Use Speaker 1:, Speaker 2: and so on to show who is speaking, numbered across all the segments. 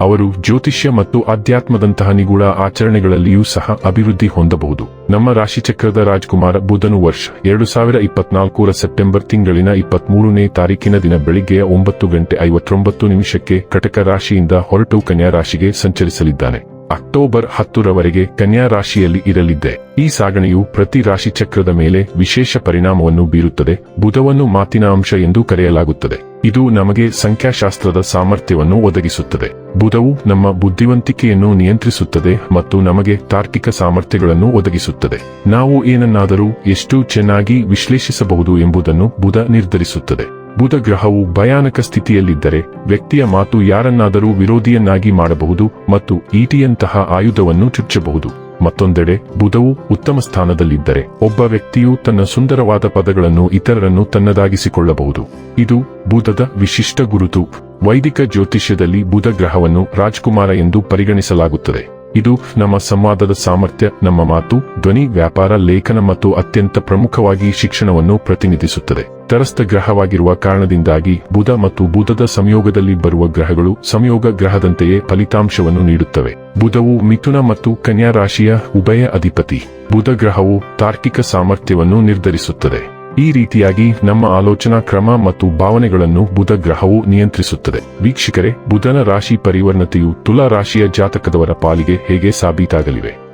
Speaker 1: ಅವರು ಜ್ಯೋತಿಷ್ಯ ಮತ್ತು ಅಧ್ಯಾತ್ಮದಂತಹ ನಿಗೂಢ ಆಚರಣೆಗಳಲ್ಲಿಯೂ ಸಹ ಅಭಿವೃದ್ಧಿ ಹೊಂದಬಹುದು. ನಮ್ಮ ರಾಶಿಚಕ್ರದ ರಾಜ್ಕುಮಾರ ಬುಧನು ವರ್ಷ ಎರಡು ಸಾವಿರ ಇಪ್ಪತ್ನಾಲ್ಕರ ಸೆಪ್ಟೆಂಬರ್ ತಿಂಗಳಿನ ಇಪ್ಪತ್ಮೂರನೇ ತಾರೀಕಿನ ದಿನ ಬೆಳಿಗ್ಗೆಯ ಒಂಬತ್ತು ಗಂಟೆ ಐವತ್ತೊಂಬತ್ತು ನಿಮಿಷಕ್ಕೆ ಕಟಕ ರಾಶಿಯಿಂದ ಹೊರಟು ಕನ್ಯಾ ರಾಶಿಗೆ ಸಂಚರಿಸಲಿದ್ದಾನೆ. ಅಕ್ಟೋಬರ್ ಹತ್ತರವರೆಗೆ ಕನ್ಯಾ ರಾಶಿಯಲ್ಲಿ ಇರಲಿದ್ದೆ. ಈ ಸಾಗಣೆಯು ಪ್ರತಿ ರಾಶಿಚಕ್ರದ ಮೇಲೆ ವಿಶೇಷ ಪರಿಣಾಮವನ್ನು ಬೀರುತ್ತದೆ. ಬುಧವನ್ನು ಮಾತಿನ ಅಂಶ ಎಂದು ಕರೆಯಲಾಗುತ್ತದೆ. ಇದು ನಮಗೆ ಸಂಖ್ಯಾಶಾಸ್ತ್ರದ ಸಾಮರ್ಥ್ಯವನ್ನು ಒದಗಿಸುತ್ತದೆ. ಬುಧವು ನಮ್ಮ ಬುದ್ಧಿವಂತಿಕೆಯನ್ನು ನಿಯಂತ್ರಿಸುತ್ತದೆ ಮತ್ತು ನಮಗೆ ತಾರ್ಕಿಕ ಸಾಮರ್ಥ್ಯಗಳನ್ನು ಒದಗಿಸುತ್ತದೆ. ನಾವು ಏನನ್ನಾದರೂ ಎಷ್ಟು ಚೆನ್ನಾಗಿ ವಿಶ್ಲೇಷಿಸಬಹುದು ಎಂಬುದನ್ನು ಬುಧ ನಿರ್ಧರಿಸುತ್ತದೆ. ಬುಧ ಗ್ರಹವು ಭಯಾನಕ ಸ್ಥಿತಿಯಲ್ಲಿದ್ದರೆ ವ್ಯಕ್ತಿಯ ಮಾತು ಯಾರನ್ನಾದರೂ ವಿರೋಧಿಯನ್ನಾಗಿ ಮಾಡಬಹುದು ಮತ್ತು ಈಟಿಯಂತಹ ಆಯುಧವನ್ನು ಚುಚ್ಚಬಹುದು. ಮತ್ತೊಂದೆಡೆ, ಬುಧವು ಉತ್ತಮ ಸ್ಥಾನದಲ್ಲಿದ್ದರೆ, ಒಬ್ಬ ವ್ಯಕ್ತಿಯು ತನ್ನ ಸುಂದರವಾದ ಪದಗಳನ್ನು ಇತರರನ್ನು ತನ್ನದಾಗಿಸಿಕೊಳ್ಳಬಹುದು. ಇದು ಬುಧದ ವಿಶಿಷ್ಟ ಗುರುತು. ವೈದಿಕ ಜ್ಯೋತಿಷ್ಯದಲ್ಲಿ ಬುಧ ಗ್ರಹವನ್ನು ರಾಜ್ಕುಮಾರ ಎಂದು ಪರಿಗಣಿಸಲಾಗುತ್ತದೆ. ಇದು ನಮ್ಮ ಸಂವಾದದ ಸಾಮರ್ಥ್ಯ, ನಮ್ಮ ಮಾತು, ಧ್ವನಿ, ವ್ಯಾಪಾರ, ಲೇಖನ ಮತ್ತು ಅತ್ಯಂತ ಪ್ರಮುಖವಾಗಿ ಶಿಕ್ಷಣವನ್ನು ಪ್ರತಿನಿಧಿಸುತ್ತದೆ. ತರಸ್ಥ ಗ್ರಹವಾಗಿರುವ ಕಾರಣದಿಂದಾಗಿ ಬುಧ ಮತ್ತು ಬುಧದ ಸಂಯೋಗದಲ್ಲಿ ಬರುವ ಗ್ರಹಗಳು ಸಂಯೋಗ ಗ್ರಹದಂತೆಯೇ ಫಲಿತಾಂಶವನ್ನು ನೀಡುತ್ತವೆ. ಬುಧವು ಮಿಥುನ ಮತ್ತು ಕನ್ಯಾ ರಾಶಿಯ ಉಭಯ ಅಧಿಪತಿ. ಬುಧ ಗ್ರಹವು ತಾರ್ಕಿಕ ಸಾಮರ್ಥ್ಯವನ್ನು ನಿರ್ಧರಿಸುತ್ತದೆ. ಈ ರೀತಿಯಾಗಿ ನಮ್ಮ ಆಲೋಚನಾ ಕ್ರಮ ಮತ್ತು ಭಾವನೆಗಳನ್ನು ಬುಧ ಗ್ರಹವು ನಿಯಂತ್ರಿಸುತ್ತದೆ. ವೀಕ್ಷಕರೇ, ಬುಧನ ರಾಶಿ ಪರಿವರ್ಣತೆಯು ತುಲಾ ರಾಶಿಯ ಜಾತಕದವರ ಪಾಲಿಗೆ ಹೇಗೆ ಸಾಬೀತಾಗಲಿವೆ?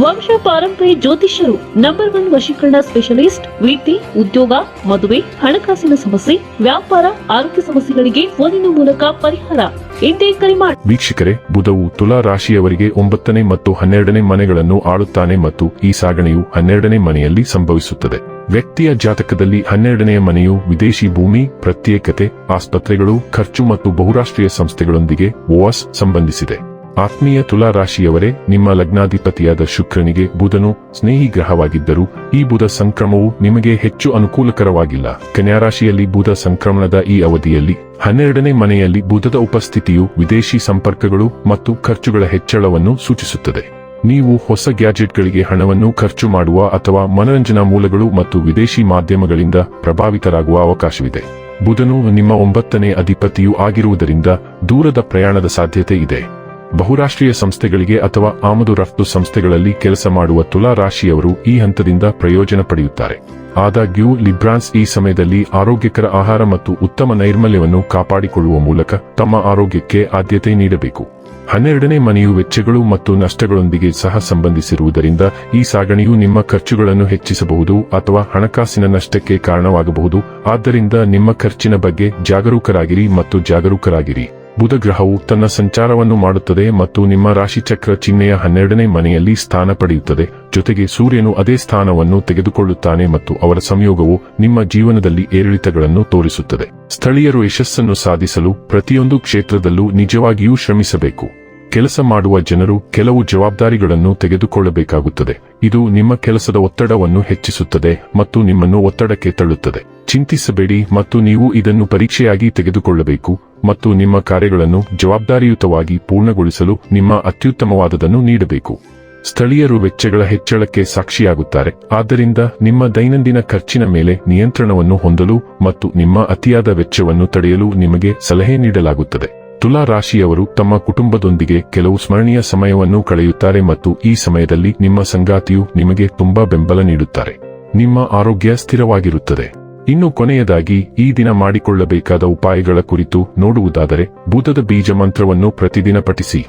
Speaker 2: ವಂಶ ಪಾರಂಪರಿ ಜ್ಯೋತಿಷ್ಯರು ನಂಬರ್ ಒನ್ ವಶೀಕರಣ ಸ್ಪೆಷಲಿಸ್ಟ್ ವೃತ್ತಿ ಉದ್ಯೋಗ, ಮದುವೆ, ಹಣಕಾಸಿನ ಸಮಸ್ಯೆ, ವ್ಯಾಪಾರ, ಆರೋಗ್ಯ ಸಮಸ್ಯೆಗಳಿಗೆ ಫೋನಿನ ಮೂಲಕ ಪರಿಹಾರ. ಇಂದೇ ಕರೆ ಮಾಡಿ
Speaker 1: ವೀಕ್ಷಕರೇ, ಬುಧವು ತುಲಾ ರಾಶಿಯವರಿಗೆ ಒಂಬತ್ತನೇ ಮತ್ತು ಹನ್ನೆರಡನೇ ಮನೆಗಳನ್ನು ಆಳುತ್ತಾನೆ ಮತ್ತು ಈ ಸಾಗಣೆಯು ಹನ್ನೆರಡನೇ ಮನೆಯಲ್ಲಿ ಸಂಭವಿಸುತ್ತದೆ. ವ್ಯಕ್ತಿಯ ಜಾತಕದಲ್ಲಿ ಹನ್ನೆರಡನೆಯ ಮನೆಯು ವಿದೇಶಿ ಭೂಮಿ, ಪ್ರತ್ಯೇಕತೆ, ಆಸ್ಪತ್ರೆಗಳು, ಖರ್ಚು ಮತ್ತು ಬಹುರಾಷ್ಟ್ರೀಯ ಸಂಸ್ಥೆಗಳೊಂದಿಗೆ ಓವಾಸ್ ಸಂಬಂಧಿಸಿದೆ. ಆತ್ಮೀಯ ತುಲಾ ರಾಶಿಯವರೇ ನಿಮ್ಮ ಲಗ್ನಾಧಿಪತಿಯಾದ ಶುಕ್ರನಿಗೆ ಬುಧನು ಸ್ನೇಹಿ ಗ್ರಹವಾಗಿದ್ದರೂ ಈ ಬುಧ ಸಂಕ್ರಮವು ನಿಮಗೆ ಹೆಚ್ಚು ಅನುಕೂಲಕರವಾಗಿಲ್ಲ. ಕನ್ಯಾ ರಾಶಿಯಲ್ಲಿ ಬುಧ ಸಂಕ್ರಮಣದ ಈ ಅವಧಿಯಲ್ಲಿ, ಹನ್ನೆರಡನೇ ಮನೆಯಲ್ಲಿ ಬುಧದ ಉಪಸ್ಥಿತಿಯು ವಿದೇಶಿ ಸಂಪರ್ಕಗಳು ಮತ್ತು ಖರ್ಚುಗಳ ಹೆಚ್ಚಳವನ್ನು ಸೂಚಿಸುತ್ತದೆ. ನೀವು ಹೊಸ ಗ್ಯಾಜೆಟ್ಗಳಿಗೆ ಹಣವನ್ನು ಖರ್ಚು ಮಾಡುವ ಅಥವಾ ಮನರಂಜನಾ ಮೂಲಗಳು ಮತ್ತು ವಿದೇಶಿ ಮಾಧ್ಯಮಗಳಿಂದ ಪ್ರಭಾವಿತರಾಗುವ ಅವಕಾಶವಿದೆ. ಬುಧನು ನಿಮ್ಮ ಒಂಬತ್ತನೇ ಅಧಿಪತಿಯೂ ಆಗಿರುವುದರಿಂದ ದೂರದ ಪ್ರಯಾಣದ ಸಾಧ್ಯತೆ ಇದೆ. ಬಹುರಾಷ್ಟ್ರೀಯ ಸಂಸ್ಥೆಗಳಿಗೆ ಅಥವಾ ಆಮದು ರಫ್ತು ಸಂಸ್ಥೆಗಳಲ್ಲಿ ಕೆಲಸ ಮಾಡುವ ತುಲಾ ರಾಶಿಯವರು ಈ ಹಂತದಿಂದ ಪ್ರಯೋಜನ ಪಡೆಯುತ್ತಾರೆ. ಆದಾಗ್ಯೂ ಲಿಬ್ರಾನ್ಸ್ ಈ ಸಮಯದಲ್ಲಿ ಆರೋಗ್ಯಕರ ಆಹಾರ ಮತ್ತು ಉತ್ತಮ ನೈರ್ಮಲ್ಯವನ್ನು ಕಾಪಾಡಿಕೊಳ್ಳುವ ಮೂಲಕ ತಮ್ಮ ಆರೋಗ್ಯಕ್ಕೆ ಆದ್ಯತೆ ನೀಡಬೇಕು. ಹನ್ನೆರಡನೇ ಮನೆಯು ವೆಚ್ಚಗಳು ಮತ್ತು ನಷ್ಟಗಳೊಂದಿಗೆ ಸಹ ಸಂಬಂಧಿಸಿರುವುದರಿಂದ ಈ ಸಾಗಣೆಯು ನಿಮ್ಮ ಖರ್ಚುಗಳನ್ನು ಹೆಚ್ಚಿಸಬಹುದು ಅಥವಾ ಹಣಕಾಸಿನ ನಷ್ಟಕ್ಕೆ ಕಾರಣವಾಗಬಹುದು. ಆದ್ದರಿಂದ ನಿಮ್ಮ ಖರ್ಚಿನ ಬಗ್ಗೆ ಜಾಗರೂಕರಾಗಿರಿ ಮತ್ತು ಜಾಗರೂಕರಾಗಿರಿ. ಬುಧ ಗ್ರಹವು ತನ್ನ ಸಂಚಾರವನ್ನು ಮಾಡುತ್ತದೆ ಮತ್ತು ನಿಮ್ಮ ರಾಶಿಚಕ್ರ ಚಿಹ್ನೆಯ ಹನ್ನೆರಡನೇ ಮನೆಯಲ್ಲಿ ಸ್ಥಾನ ಪಡೆಯುತ್ತದೆ. ಜೊತೆಗೆ ಸೂರ್ಯನು ಅದೇ ಸ್ಥಾನವನ್ನು ತೆಗೆದುಕೊಳ್ಳುತ್ತಾನೆ ಮತ್ತು ಅವರ ಸಂಯೋಗವು ನಿಮ್ಮ ಜೀವನದಲ್ಲಿ ಏರಿಳಿತಗಳನ್ನು ತೋರಿಸುತ್ತದೆ. ಸ್ಥಳೀಯರು ಯಶಸ್ಸನ್ನು ಸಾಧಿಸಲು ಪ್ರತಿಯೊಂದು ಕ್ಷೇತ್ರದಲ್ಲೂ ನಿಜವಾಗಿಯೂ ಶ್ರಮಿಸಬೇಕು. ಕೆಲಸ ಮಾಡುವ ಜನರು ಕೆಲವು ಜವಾಬ್ದಾರಿಗಳನ್ನು ತೆಗೆದುಕೊಳ್ಳಬೇಕಾಗುತ್ತದೆ. ಇದು ನಿಮ್ಮ ಕೆಲಸದ ಒತ್ತಡವನ್ನು ಹೆಚ್ಚಿಸುತ್ತದೆ ಮತ್ತು ನಿಮ್ಮನ್ನು ಒತ್ತಡಕ್ಕೆ ತಳ್ಳುತ್ತದೆ. ಚಿಂತಿಸಬೇಡಿ ಮತ್ತು ನೀವು ಇದನ್ನು ಪರೀಕ್ಷೆಯಾಗಿ ತೆಗೆದುಕೊಳ್ಳಬೇಕು ಮತ್ತು ನಿಮ್ಮ ಕಾರ್ಯಗಳನ್ನು ಜವಾಬ್ದಾರಿಯುತವಾಗಿ ಪೂರ್ಣಗೊಳಿಸಲು ನಿಮ್ಮ ಅತ್ಯುತ್ತಮವಾದದನ್ನು ನೀಡಬೇಕು. ಸ್ಥಳೀಯರು ವೆಚ್ಚಗಳ ಹೆಚ್ಚಳಕ್ಕೆ ಸಾಕ್ಷಿಯಾಗುತ್ತಾರೆ. ಆದ್ದರಿಂದ ನಿಮ್ಮ ದೈನಂದಿನ ಖರ್ಚಿನ ಮೇಲೆ ನಿಯಂತ್ರಣವನ್ನು ಹೊಂದಲು ಮತ್ತು ನಿಮ್ಮ ಅತಿಯಾದ ವೆಚ್ಚವನ್ನು ತಡೆಯಲು ನಿಮಗೆ ಸಲಹೆ ನೀಡಲಾಗುತ್ತದೆ. ತುಲಾ ರಾಶಿಯವರು ತಮ್ಮ ಕುಟುಂಬದೊಂದಿಗೆ ಕೆಲವು ಸ್ಮರಣೀಯ ಸಮಯವನ್ನು ಕಳೆಯುತ್ತಾರೆ ಮತ್ತು ಈ ಸಮಯದಲ್ಲಿ ನಿಮ್ಮ ಸಂಗಾತಿಯು ನಿಮಗೆ ತುಂಬಾ ಬೆಂಬಲ ನೀಡುತ್ತಾರೆ. ನಿಮ್ಮ ಆರೋಗ್ಯ ಸ್ಥಿರವಾಗಿರುತ್ತದೆ. ಇನ್ನು ಕೊನೆಯದಾಗಿ, ಈ ದಿನ ಮಾಡಿಕೊಳ್ಳಬೇಕಾದ ಉಪಾಯಗಳ ಕುರಿತು ನೋಡುವುದಾದರೆ ಭೂತದ ಬೀಜ ಮಂತ್ರವನ್ನು ಪ್ರತಿದಿನ ಪಠಿಸಿ.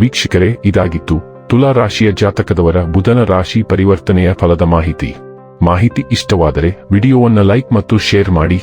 Speaker 1: ವೀಕ್ಷಕರೇ, ಇದಾಗಿತ್ತು. ತುಲಾ ರಾಶಿಯ ಜಾತಕದವರ ಬುಧನ ರಾಶಿ ಪರಿವರ್ತನೆಯ ಫಲದ ಮಾಹಿತಿ. ಮಾಹಿತಿ ಇಷ್ಟವಾದರೆ, ವಿಡಿಯೋವನ್ನು ಲೈಕ್ ಮತ್ತು ಶೇರ್ ಮಾಡಿ.